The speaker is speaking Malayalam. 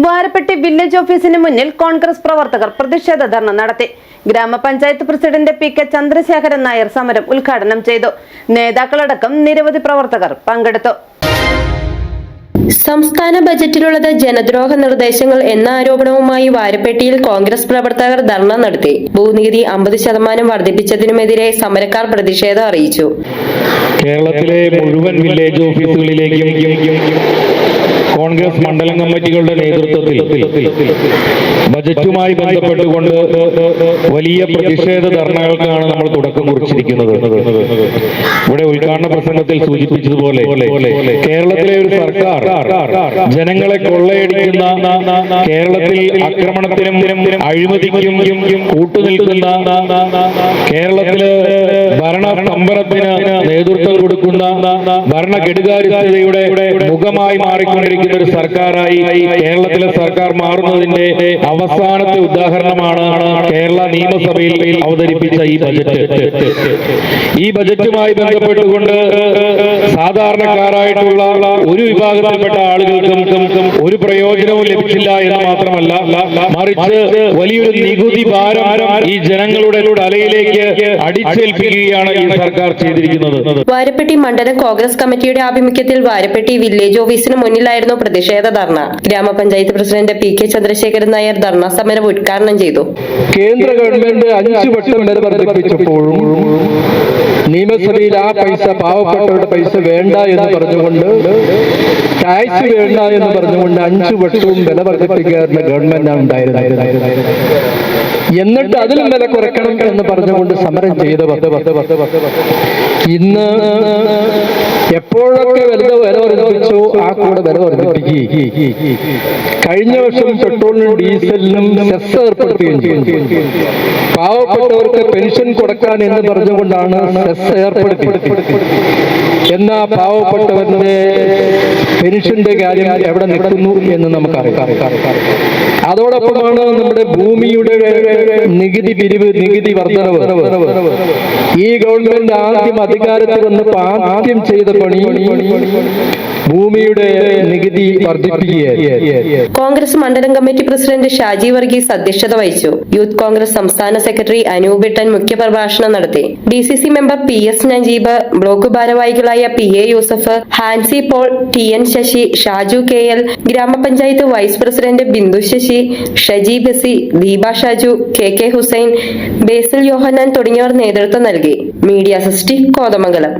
വാരപ്പെട്ടി വില്ലേജ് ഓഫീസിന് മുന്നിൽ കോൺഗ്രസ് പ്രവർത്തകർ പ്രതിഷേധ ധർണ നടത്തി. ഗ്രാമപഞ്ചായത്ത് president P K Chandrasekharan Nair സമരം ഉദ്ഘാടനം ചെയ്തു. നേതാക്കളടക്കം നിരവധി പ്രവർത്തകർ പങ്കെടുത്തു. സംസ്ഥാന ബജറ്റിലുള്ളത് ജനദ്രോഹ നിർദ്ദേശങ്ങൾ എന്ന ആരോപണവുമായി വാരപ്പെട്ടിയിൽ കോൺഗ്രസ് പ്രവർത്തകർ ധർണ നടത്തി. ഭൂനികുതി അമ്പത് ശതമാനം വർദ്ധിപ്പിച്ചതിനുമെതിരെ സമരക്കാർ പ്രതിഷേധം അറിയിച്ചു. കേരളത്തിലെ മുഴുവൻ വില്ലേജ് ഓഫീസുകളിലേക്കും കോൺഗ്രസ് മണ്ഡലം കമ്മിറ്റികളുടെ നേതൃത്വത്തിൽ ബജറ്റുമായി ബന്ധപ്പെട്ടുകൊണ്ട് വലിയ പ്രതിഷേധ ധർണകൾക്കാണ് നമ്മൾ തുടക്കം കുറിച്ചിരിക്കുന്നത്. ഇവിടെ ഉദ്ഘാടന പ്രസംഗത്തിൽ സൂചിപ്പിച്ചതുപോലെ കേരളത്തിലെ ഒരു സർക്കാർ ജനങ്ങളെ കൊള്ളയടിക്കുന്ന കേരളത്തിൽ ആക്രമണത്തിനും അഴിമതിക്കും കൂട്ടുനിൽക്കുന്ന കേരളത്തിൽ ഭരണ സ്തംഭനത്തിന് നേതൃത്വം കൊടുക്കുന്ന കെടുകാര്യസ്ഥതയുടെ മുഖമായി മാറിക്കൊണ്ടിരിക്കുന്ന ഒരു സർക്കാരായി കേരളത്തിലെ സർക്കാർ മാറുന്നതിന്റെ അവസാനത്തെ ഉദാഹരണമാണ് കേരള നിയമസഭയിൽ അവതരിപ്പിച്ച ഈ ബജറ്റ്. ഈ ബജറ്റുമായി ബന്ധപ്പെട്ടുകൊണ്ട് സാധാരണക്കാരായിട്ടുള്ള ഒരു വിഭാഗത്തിൽപ്പെട്ട ആളുകൾക്കും ഒരു പ്രയോജനവും ലഭിച്ചില്ല എന്ന് മാത്രമല്ല മറിച്ച് വലിയൊരു നികുതി ഭാരം ഈ ജനങ്ങളുടെ തലയിലേക്ക് അടിച്ചേൽപ്പിക്കുകയാണ് ഈ സർക്കാർ ചെയ്തിരിക്കുന്നത്. വാരപ്പെട്ടി മണ്ഡലം കോൺഗ്രസ് കമ്മിറ്റിയുടെ ആഭിമുഖ്യത്തിൽ വാരപ്പെട്ടി വില്ലേജ് ഓഫീസിന് മുന്നിലായിരുന്നു പ്രതിഷേധ ധർണ. ഗ്രാമപഞ്ചായത്ത് president P K Chandrasekharan Nair dharna സമരം ഉദ്ഘാടനം ചെയ്തു. കേന്ദ്ര ഗവൺമെന്റ് അഞ്ചു വില വർദ്ധിപ്പിച്ചപ്പോഴും നിയമസഭയിൽ ആ പൈസ പാവപ്പെട്ടവരുടെ പൈസ വേണ്ട എന്ന് പറഞ്ഞുകൊണ്ട് ടാക്സ് വേണ്ട എന്ന് പറഞ്ഞുകൊണ്ട് അഞ്ചു വർഷവും വില വർദ്ധിപ്പിക്കാറുള്ള ഗവൺമെന്റാണ് ഉണ്ടായിരുന്നത്. എന്നിട്ട് അതിലും വില കുറയ്ക്കണം എന്ന് പറഞ്ഞുകൊണ്ട് സമരം ചെയ്തവർ ഇന്ന് എപ്പോഴൊക്കെ വില വില വർദ്ധിപ്പിച്ചോ ആ കൂടെ വില വർദ്ധിപ്പിക്കുകയും കഴിഞ്ഞ വർഷം പെട്രോളിനും ഡീസലിനും സെസ് ഏർപ്പെടുത്തുകയും ചെയ്തു. പാവപ്പെട്ടവർക്ക് പെൻഷൻ കൊടുക്കാൻ എന്ന് പറഞ്ഞുകൊണ്ടാണ് സെസ് ഏർപ്പെടുത്തി എന്നാ പാവപ്പെട്ടവരുടെ പെൻഷന്റെ കാര്യം എവിടെ നിൽക്കുന്നു എന്ന് നമുക്കറിയാം. അതോടൊപ്പമാണ് നമ്മുടെ ഭൂമിയുടെ നികുതി പിരിവ് നികുതി വർധനവ്. ഈ ഗവൺമെന്റ് ആദ്യം അധികാരത്തിൽ വന്ന് ആദ്യം ചെയ്ത പണി ഭൂമിയുടെ നികുതി കോൺഗ്രസ് മണ്ഡലം കമ്മിറ്റി പ്രസിഡന്റ് ഷാജി വർഗീസ് അധ്യക്ഷത വഹിച്ചു. യൂത്ത് കോൺഗ്രസ് സംസ്ഥാന സെക്രട്ടറി അനൂപിട്ടൻ മുഖ്യപ്രഭാഷണം നടത്തി. D C C member P S Najeeb block ഭാരവാഹികളായ P A Yusuf Hansi Paul T N Sasi Shaju K L ഗ്രാമപഞ്ചായത്ത് vice president Bindu Sasi Shaji Basi Deepa Shaju K K Hussain Basil Yohannan തുടങ്ങിയവർ നേതൃത്വം നൽകി. മീഡിയ സൃഷ്ടി കോതമംഗലം.